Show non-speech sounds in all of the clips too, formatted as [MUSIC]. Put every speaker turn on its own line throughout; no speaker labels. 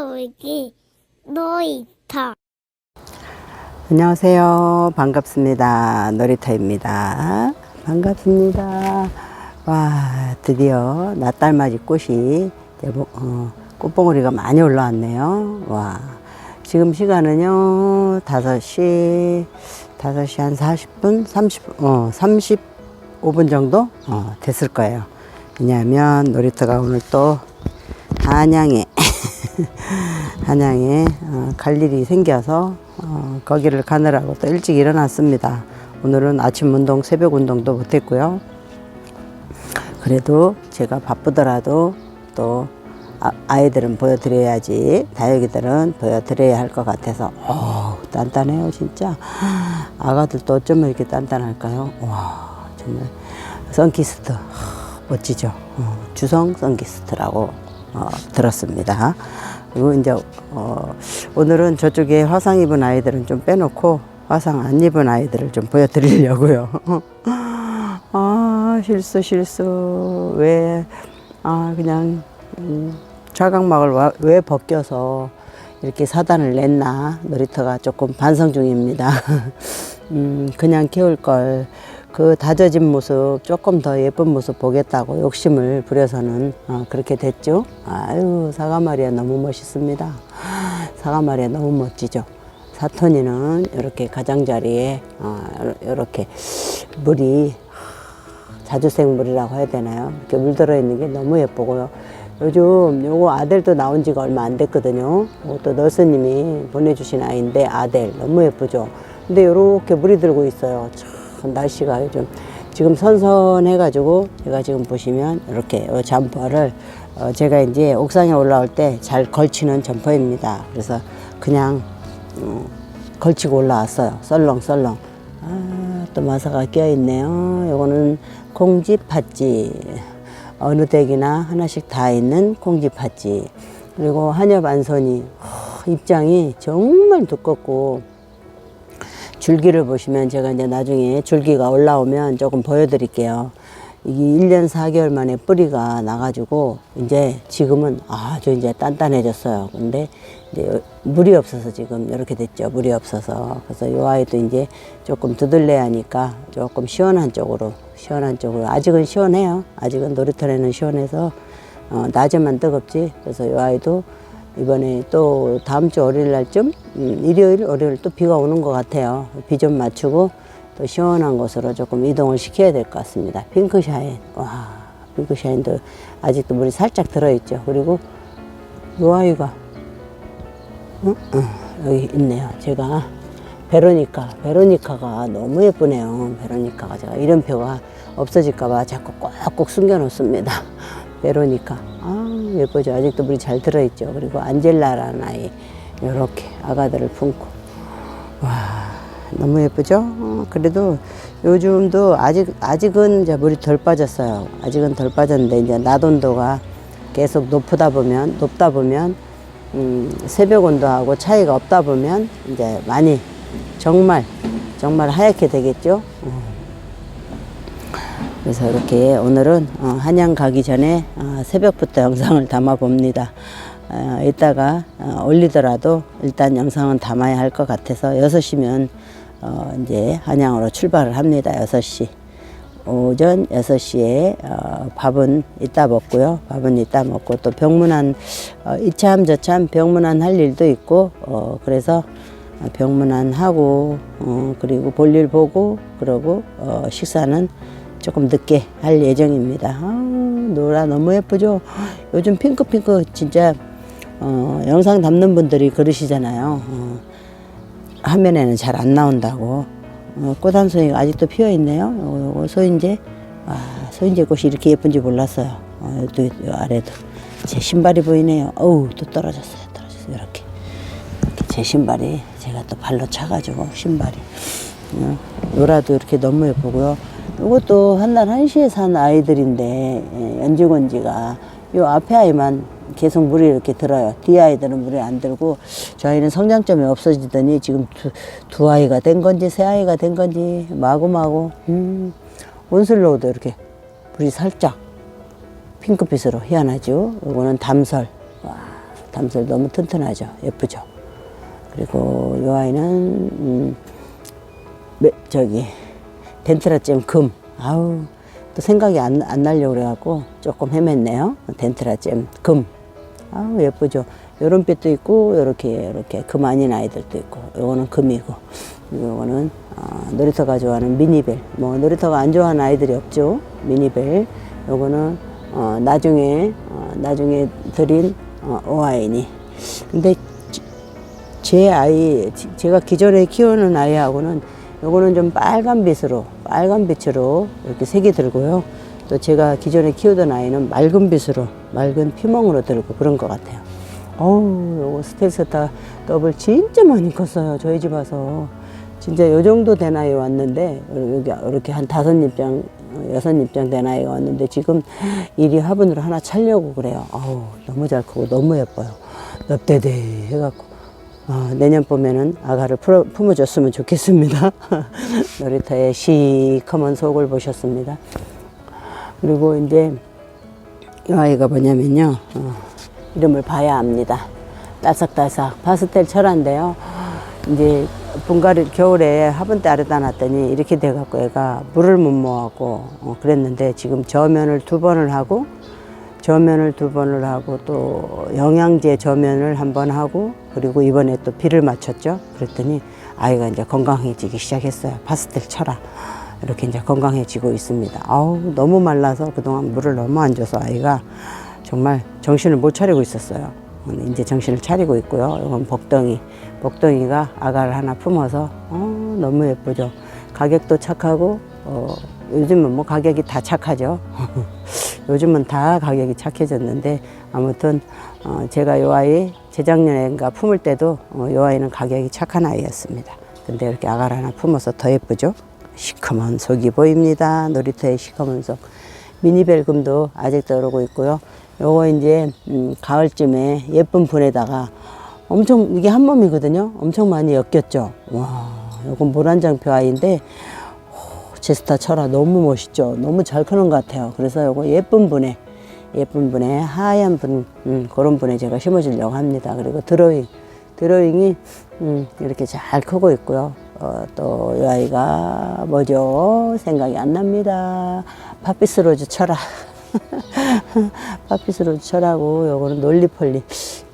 놀기 놀이터
안녕하세요. 반갑습니다. 놀이터입니다. 반갑습니다. 와, 드디어 낫달맞이 꽃이 어, 꽃봉오리가 많이 올라왔네요. 와, 지금 시간은요, 5시, 5시 한 40분? 30, 어, 35분 정도? 어, 됐을 거예요. 왜냐하면 놀이터가 오늘 또 한양에 [LAUGHS] 한양에 어, 갈 일이 생겨서 어, 거기를 가느라고 또 일찍 일어났습니다. 오늘은 아침 운동, 새벽 운동도 못했고요. 그래도 제가 바쁘더라도 또 아, 아이들은 보여드려야지 다육이들은 보여드려야 할 것 같아서 어 단단해요 진짜 아가들도 어쩌면 이렇게 단단할까요? 와 정말 선키스트 하, 멋지죠 어, 주성 선키스트라고 어, 들었습니다 그리고 이제 어, 오늘은 저쪽에 화상 입은 아이들은 좀 빼놓고 화상 안 입은 아이들을 좀 보여드리려고요. [LAUGHS] 아 실수 실수. 왜 아 그냥 음, 좌각막을 와- 왜 벗겨서 이렇게 사단을 냈나? 놀이터가 조금 반성 중입니다. [LAUGHS] 음, 그냥 키울 걸 그 다져진 모습 조금 더 예쁜 모습 보겠다고 욕심을 부려서는 어, 그렇게 됐죠. 아유 사과 마리아 너무 멋있습니다. [GASPS] 사과 마리아 너무 멋지죠. 사토니는 이렇게 가장자리에 어, 이렇게 물이 자주생물이라고 해야 되나요? 이렇게 물들어 있는 게 너무 예쁘고요. 요즘 요거 아델도 나온 지가 얼마 안 됐거든요. 또 너스님이 보내주신 아이인데 아델 너무 예쁘죠. 근데 요렇게 물이 들고 있어요. 참 날씨가 요즘 지금 선선해가지고 제가 지금 보시면 이렇게 요 점퍼를 어 제가 이제 옥상에 올라올 때 잘 걸치는 점퍼입니다. 그래서 그냥 음, 걸치고 올라왔어요. 썰렁썰렁. 아, 또 마사가 껴있네요. 요거는 콩지 팥지. 어느 댁이나 하나씩 다 있는 콩지 팥지. 그리고 한엽 안선이 어, 입장이 정말 두껍고 줄기를 보시면 제가 이제 나중에 줄기가 올라오면 조금 보여드릴게요. 이게 1년 4개월 만에 뿌리가 나가지고 이제 지금은 아주 이제 단단해졌어요. 근데 이제 물이 없어서 지금 이렇게 됐죠. 물이 없어서. 그래서 이 아이도 이제 조금 두들려야 하니까 조금 시원한 쪽으로, 시원한 쪽으로. 아직은 시원해요. 아직은 놀이터에는 시원해서 어, 낮에만 뜨겁지. 그래서 이 아이도 이번에 또 다음 주 월요일 날쯤 음, 일요일 월요일 또 비가 오는 것 같아요. 비 좀 맞추고 또 시원한 곳으로 조금 이동을 시켜야 될 것 같습니다. 핑크샤인 와 핑크샤인도 아직도 물이 살짝 들어있죠. 그리고 이 아이가 응? 응, 여기 있네요. 제가 베로니카 베로니카가 너무 예쁘네요. 베로니카가 제가 이름표가 없어질까봐 자꾸 꼭꼭 숨겨놓습니다. [LAUGHS] 베로니카 아 예쁘죠. 아직도 물이 잘 들어있죠. 그리고 안젤라라는 아이 이렇게 아가들을 품고 와 너무 예쁘죠? 어, 그래도 요즘도 아직 아직은 이제 물이 덜 빠졌어요. 아직은 덜 빠졌는데 이제 낮 온도가 계속 높다 보면 높다 보면 음, 새벽 온도하고 차이가 없다 보면 이제 많이 정말 정말 하얗게 되겠죠. 어. 그래서 이렇게 오늘은 어, 한양 가기 전에 어, 새벽부터 영상을 담아 봅니다. 어, 이따가 어, 올리더라도 일단 영상은 담아야 할 것 같아서 6시면 어, 이제 한양으로 출발을 합니다. 6시. 오전 6시에 어, 밥은 이따 먹고요. 밥은 이따 먹고 또 병문안 어, 이참 저참 병문안 할 일도 있고 어, 그래서 병문안 하고 어, 그리고 볼일 보고 그러고 어, 식사는 조금 늦게 할 예정입니다. 아, 노라 너무 예쁘죠? 요즘 핑크핑크 진짜 어, 영상 담는 분들이 그러시잖아요. 어, 화면에는 잘 안 나온다고. 어, 꽃한 송이가 아직도 피어 있네요. 요거, 요거 소인제. 아, 소인제 꽃이 이렇게 예쁜지 몰랐어요. 어, 또요 아래도 제 신발이 보이네요. 어우, 또 떨어졌어요. 떨어졌어요. 이렇게. 이렇게 제 신발이 제가 또 발로 차가지고 신발이. 어, 요라도 이렇게 너무 예쁘고요. 이것도 한날 한시에 산 아이들인데 예, 연지곤지가 요 앞에 아이만 계속 물이 이렇게 들어요. 뒤 아이들은 물이 안 들고 저희는 성장점이 없어지더니 지금 두, 두 아이가 된 건지 세 아이가 된 건지 마구마구 음, 온슬로우도 이렇게 물이 살짝 핑크빛으로 희한하죠. 이거는 담설. 와, 담술 너무 튼튼하죠. 예쁘죠. 그리고 이 아이는 음, 매- 저기 덴트라잼 금. 아우 또 생각이 안, 안 나려고 그래갖고 조금 헤맸네요. 덴트라잼 금. 아우 예쁘죠. 요런 빛도 있고 요렇게 요렇게 금 아닌 아이들도 있고 요거는 금이고 요거는 어, 놀이터가 좋아하는 미니벨. 뭐 놀이터가 안 좋아하는 아이들이 없죠. 미니벨. 요거는 어, 나중에 어, 나중에 드린 어, 오아이니. 근데 제 아이, 지- 제가 기존에 키우는 아이하고는 요거는 좀 빨간 빛으로, 빨간 빛으로 이렇게 색이 들고요. 또 제가 기존에 키우던 아이는 맑은 빛으로, 맑은 피멍으로 들고 그런 것 같아요. 어우, 요거 스텔스타 더블 진짜 많이 컸어요. 저희 집 와서. 진짜 요 정도 된 아이 왔는데, 여기 이렇게 한 다섯 입장, 어, 여섯 입장 된 아이가 왔는데 지금 이리 화분으로 하나 차려고 그래요. 어우, 너무 잘 크고 너무 예뻐요. 납대대 해갖고. 어, 내년 봄에는 아가를 풀어, 품어줬으면 좋겠습니다. [LAUGHS] 놀이터의 시커먼 속을 보셨습니다. 그리고 이제 이 아이가 뭐냐면요. 어, 이름을 봐야 압니다. 따삭따삭 파스텔 철화인데요. 이제 분갈이 겨울에 화분 때 아래다 놨더니 이렇게 돼갖고 애가 물을 못 모아고 어, 그랬는데 지금 저면을 두 번을 하고 저면을 두 번을 하고 또 영양제 저면을 한 번 하고 그리고 이번에 또 비를 맞췄죠. 그랬더니 아이가 이제 건강해지기 시작했어요. 파스텔 철화. 이렇게 이제 건강해지고 있습니다. 아우, 너무 말라서 그동안 물을 너무 안 줘서 아이가 정말 정신을 못 차리고 있었어요. 이제 정신을 차리고 있고요. 이건 복덩이. 복덩이가 아가를 하나 품어서 어, 너무 예쁘죠. 가격도 착하고 어, 요즘은 뭐 가격이 다 착하죠. [LAUGHS] 요즘은 다 가격이 착해졌는데 아무튼 어, 제가 이 아이 재작년에인가 품을 때도 어, 이 아이는 가격이 착한 아이였습니다. 근데 이렇게 아가를 하나 품어서 더 예쁘죠. 시커먼 속이 보입니다. 놀이터의 시커먼 속. 미니벨금도 아직도 오르고 있고요. 요거 이제 음, 가을쯤에 예쁜 분에다가 엄청 이게 한 몸이거든요. 엄청 많이 엮였죠. 와, 요건 모란장표 아이인데 제스타 철화 너무 멋있죠. 너무 잘 크는 것 같아요. 그래서 요거 예쁜 분에 예쁜 분에 하얀 분 음, 그런 분에 제가 심어주려고 합니다. 그리고 드로잉 드로잉이 음, 이렇게 잘 크고 있고요. 어, 또 이 아이가 뭐죠? 생각이 안 납니다. 파피스 로즈 철화. [LAUGHS] 파피스 로즈 철하고 요거는 놀리폴리.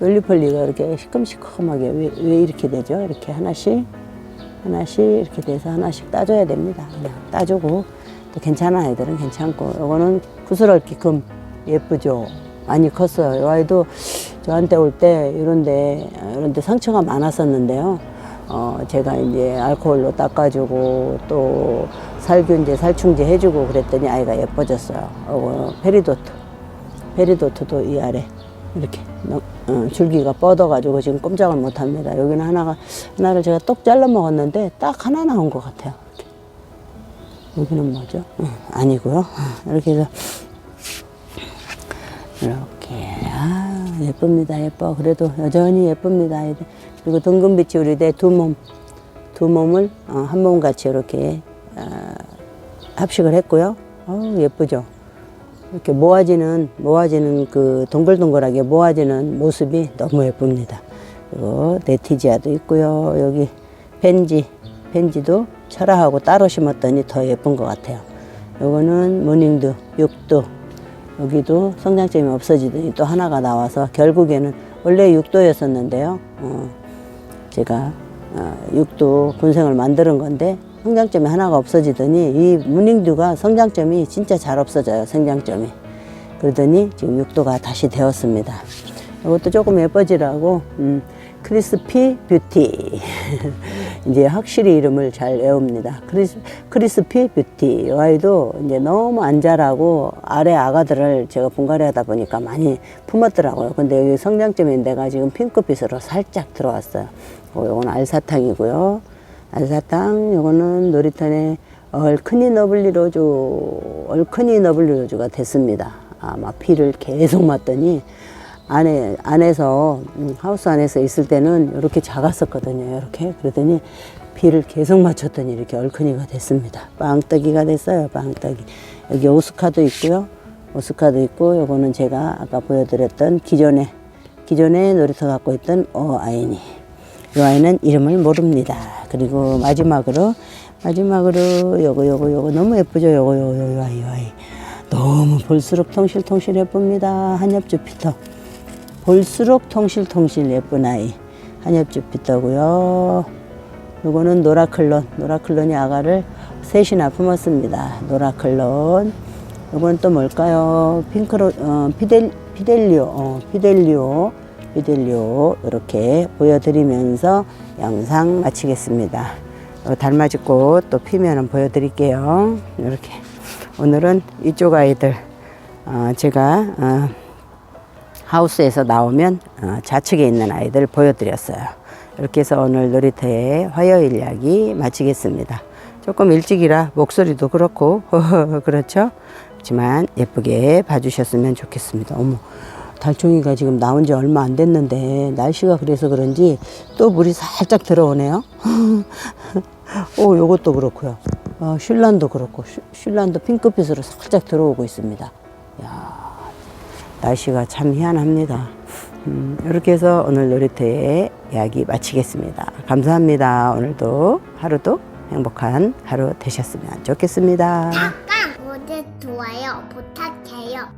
놀리폴리가 이렇게 시큼시큼하게 왜, 왜 이렇게 되죠? 이렇게 하나씩 하나씩 이렇게 돼서 하나씩 따줘야 됩니다. 그냥 따주고 또 괜찮은 아이들은 괜찮고 요거는 구슬얽기 금 예쁘죠. 많이 컸어요. 이 아이도 저한테 올 때 이런데 이런데 상처가 많았었는데요. 어 제가 이제 알코올로 닦아주고 또 살균제, 살충제 해주고 그랬더니 아이가 예뻐졌어요. 요거 페리도트, 페리도트도 이 아래 이렇게 너- 어, 줄기가 뻗어가지고 지금 꼼짝을 못합니다. 여기는 하나가 하나를 제가 똑 잘라 먹었는데 딱 하나 나온 것 같아요. 이렇게. 여기는 뭐죠? 어, 아니고요. 어, [LAUGHS] 이렇게 해서 이렇게 아 예쁩니다. 예뻐. 그래도 여전히 예쁩니다. 그리고 등근빛이 우리 내두 몸, 두 몸을 어, 한몸 같이 이렇게 어, 합식을 했고요. 어우 예쁘죠. 이렇게 모아지는 모아지는 그 동글동글하게 모아지는 모습이 너무 예쁩니다. 그리고 네티지아도 있고요. 여기 펜지 펜지도 철화하고 따로 심었더니 더 예쁜 것 같아요. 요거는 모닝드 육도 여기도 성장점이 없어지더니 또 하나가 나와서 결국에는 원래 육도였었는데요. 어, 제가 어, 육도 군생을 만드는 건데 성장점이 하나가 없어지더니 이 무닝두가 성장점이 진짜 잘 없어져요. 성장점이. 그러더니 지금 육도가 다시 되었습니다. 이것도 조금 예뻐지라고 음, 크리스피 뷰티 [LAUGHS] 이제 확실히 이름을 잘 외웁니다. 크리스, 크리스피 뷰티 이 아이도 이제 너무 안 자라고 아래 아가들을 제가 분갈이 하다 보니까 많이 품었더라고요. 근데 여기 성장점인 데가 지금 핑크빛으로 살짝 들어왔어요. 어, 요건 알사탕이고요. 알사탕 요거는 놀이터의 얼큰이 너블리 로즈 얼큰이 너블리 로즈가 됐습니다. 아마 피를 계속 맞더니 안에 안에서 음, 하우스 안에서 있을 때는 이렇게 작았었거든요. 이렇게 그러더니 비를 계속 맞췄더니 이렇게 얼큰이가 됐습니다. 빵떡이가 됐어요. 빵떡이 여기 오스카도 있고요. 오스카도 있고 요거는 제가 아까 보여드렸던 기존에 기존에 놀이터 갖고 있던 어 아이니. 이 아이는 이름을 모릅니다. 그리고 마지막으로 마지막으로 요거 요거 요거 너무 예쁘죠? 요거 요거 요거 아이 너무 볼수록 통실통실 예쁩니다. 한엽 주피터. 볼수록 통실통실 예쁜 아이. 한엽 주피터고요. 요거는 노라클론 노라클론이 아가를 셋이나 품었습니다. 노라클론. 요거는 또 뭘까요? 핑크로 어, 피델 피델리오 어, 피델리오 피델리오 이렇게 보여드리면서 영상 마치겠습니다. 어, 달맞이 꽃또 피면은 보여드릴게요. 이렇게 오늘은 이쪽 아이들 어, 제가 어, 하우스에서 나오면 어, 좌측에 있는 아이들 보여드렸어요. 이렇게 해서 오늘 놀이터의 화요일 이야기 마치겠습니다. 조금 일찍이라 목소리도 그렇고 [LAUGHS] 그렇죠? 그렇지만 예쁘게 봐주셨으면 좋겠습니다. 어머 달총이가 지금 나온 지 얼마 안 됐는데 날씨가 그래서 그런지 또 물이 살짝 들어오네요. [LAUGHS] 오, 요것도 그렇고요. 어, 슐란도 그렇고 슐- 슐란도 핑크빛으로 살짝 들어오고 있습니다. 야, 날씨가 참 희한합니다. 음, 이렇게 해서 오늘 놀이터의 이야기 마치겠습니다. 감사합니다. 오늘도 하루도 행복한 하루 되셨으면 좋겠습니다.
깡! 구독, 좋아요 부탁해요.